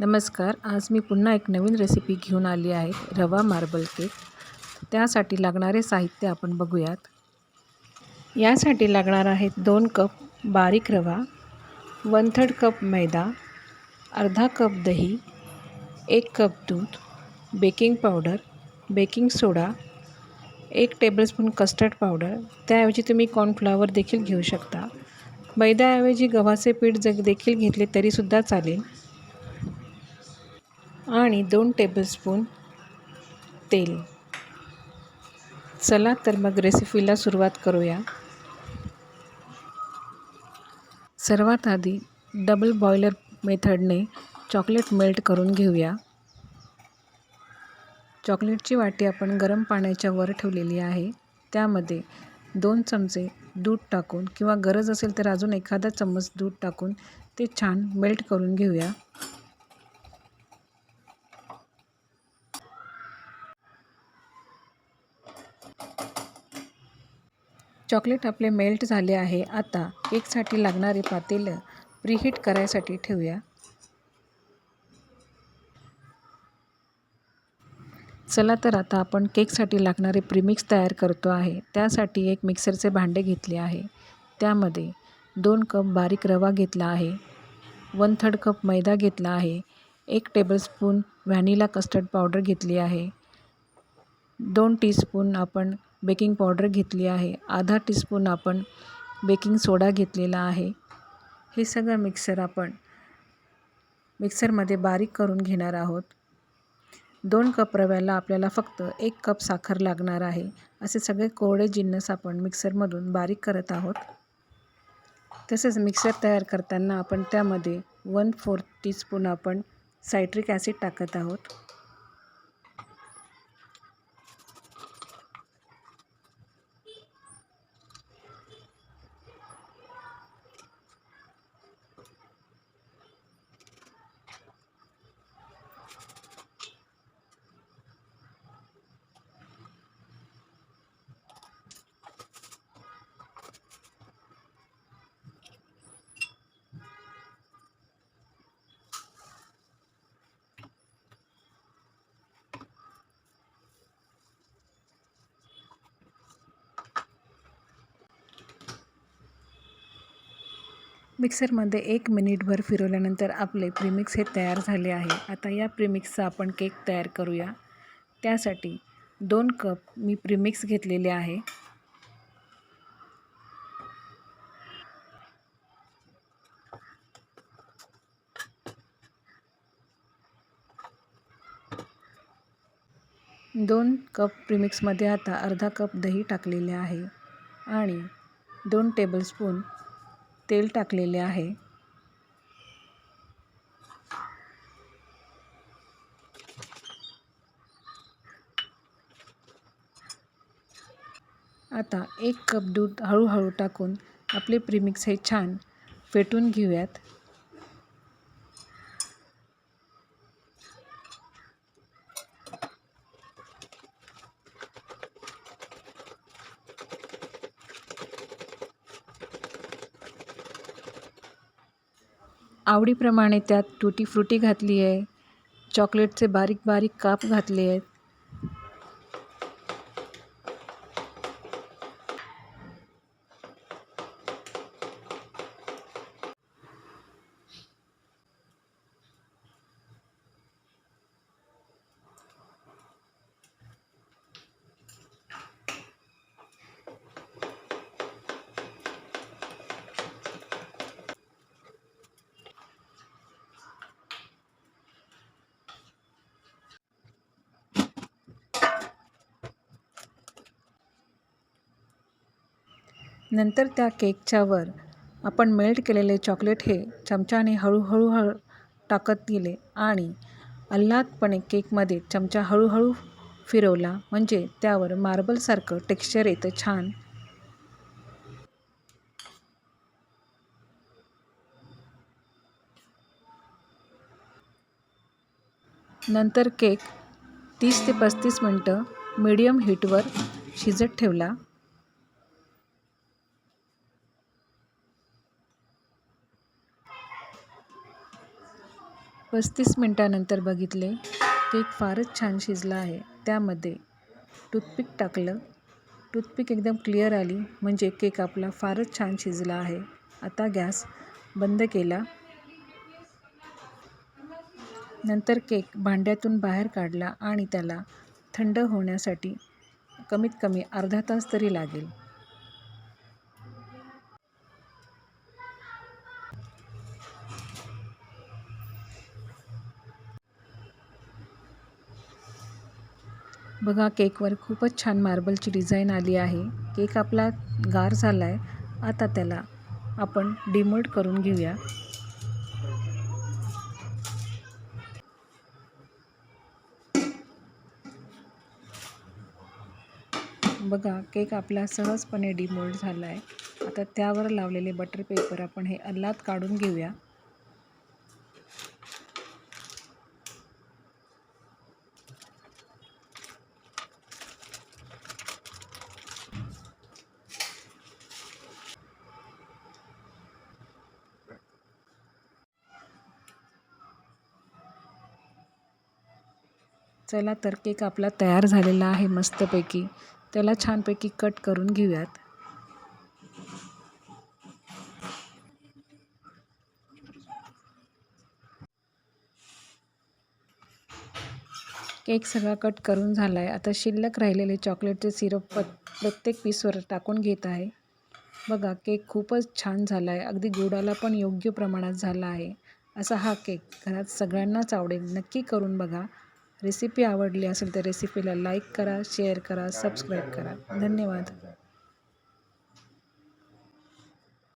नमस्कार आज मी पुन्हा एक नवीन रेसिपी घेऊन आली आहे रवा मार्बल केक त्यासाठी लागणारे साहित्य आपण बघूयात. यासाठी लागणार आहेत दोन कप बारीक रवा वन थर्ड कप मैदा अर्धा कप दही एक कप दूध बेकिंग पावडर बेकिंग सोडा एक टेबलस्पून कस्टर्ड पावडर त्याऐवजी तुम्ही कॉर्नफ्लावर देखील घेऊ शकता. मैद्याऐवजी गव्हाचे पीठ जग देखील घेतले तरीसुद्धा चालेल. आणि दोन टेबलस्पून तेल. चला तर मग रेसिपीला सुरुवात करूया. सर्वात आधी डबल बॉयलर मेथडने चॉकलेट मेल्ट करून घेऊया. चॉकलेटची वाटी आपण गरम पाण्याच्या वर ठेवलेली आहे. त्यामध्ये दोन चमचे दूध टाकून किंवा गरज असेल तर अजून एखादा चम्मच दूध टाकून ते छान मेल्ट करून घेऊया. चॉकलेट आपले मेल्ट झाले आहे. आता केकसाठी लागणारे पातेलं प्रीहीट करायसाठी ठेवूया. चला तर आता आपण केकसाठी लागणारे प्रीमिक्स तयार करतो आहे. त्यासाठी एक मिक्सरचे भांडे घेतले आहे. त्यामध्ये दोन कप बारीक रवा घेतला आहे. वन थर्ड कप मैदा घेतला आहे. एक टेबलस्पून व्हॅनिला कस्टर्ड पावडर घेतली आहे. दोन टीस्पून आपण बेकिंग पावडर घेतली आहे. अर्धा टीस्पून आपण बेकिंग सोडा घेतलेला आहे. हे सगळं मिक्सर आपण मिक्सरमध्ये बारीक करून घेणार आहोत. दोन कप रव्याला आपल्याला फक्त एक कप साखर लागणार आहे. असे सगळे कोरडे जिन्नस आपण मिक्सरमधून बारीक करत आहोत. तसेच मिक्सर तयार करताना आपण त्यामध्ये वन फोर्थ टीस्पून आपण सायट्रिक ॲसिड टाकत आहोत. मिक्सरमध्ये एक मिनिटभर फिरवल्यानंतर आपले प्रीमिक्स हे तयार झाले आहे. आता या प्रीमिक्सचा आपण केक तयार करूया. त्यासाठी दोन कप मी प्रीमिक्स घेतलेले आहे. दोन कप प्रीमिक्समध्ये आता अर्धा कप दही टाकलेले आहे. आणि दोन टेबलस्पून तेल टाकलेले आहे. आता एक कप दूध हळूहळू टाकून आपले प्रीमिक्स हे छान फेटून घेऊयात. आवडीप्रमाणे त्यात टुटी फ्रुटी घातली आहे. चॉकलेटचे बारीक बारीक काप घातले आहेत. नंतर त्या केकच्यावर आपण मेल्ट केलेले चॉकलेट हे चमच्याने हळूहळू हळू टाकत गेले आणि आल्हादपणे केकमध्ये चमचा हळूहळू फिरवला. म्हणजे त्यावर मार्बलसारखं टेक्स्चर येतं छान. नंतर केक तीस ते पस्तीस मिनटं मीडियम हीटवर शिजत ठेवला. पस्तीस मिनटानंतर बघितले केक फारच छान शिजला आहे. त्यामध्ये टूथपिक टाकलं. टूथपिक एकदम क्लिअर आली म्हणजे केक आपला फारच छान शिजला आहे. आता गॅस बंद केला. नंतर केक भांड्यातून बाहेर काढला आणि त्याला थंड होण्यासाठी कमीत कमी अर्धा तास तरी लागेल. बघा केकवर खूपच छान मार्बलची डिझाईन आली आहे. केक आपला गार झाला आहे आता त्याला आपण डिमोल्ड करून घेऊया. बघा केक आपला सहजपणे डिमोल्ड झाला आहे आता त्यावर लावलेले बटर पेपर आपण हे अल्लात काढून घेऊया. चला तर केक आपला तयार झालेला आहे मस्तपैकी. त्याला छानपैकी कट करून घेऊयात. केक सगळा कट करून झाला आहे आता शिल्लक राहिलेले चॉकलेटचे सिरप प प्रत्येक पीसवर टाकून घेत आहे. बघा केक खूपच छान झाला आहे अगदी गोडाला पण योग्य प्रमाणात झाला आहे. असा हा केक घरात सगळ्यांनाच आवडेल. नक्की करून बघा. रेसिपी आवडली असेल तर रेसिपीला लाईक करा शेअर करा सबस्क्राईब करा. धन्यवाद.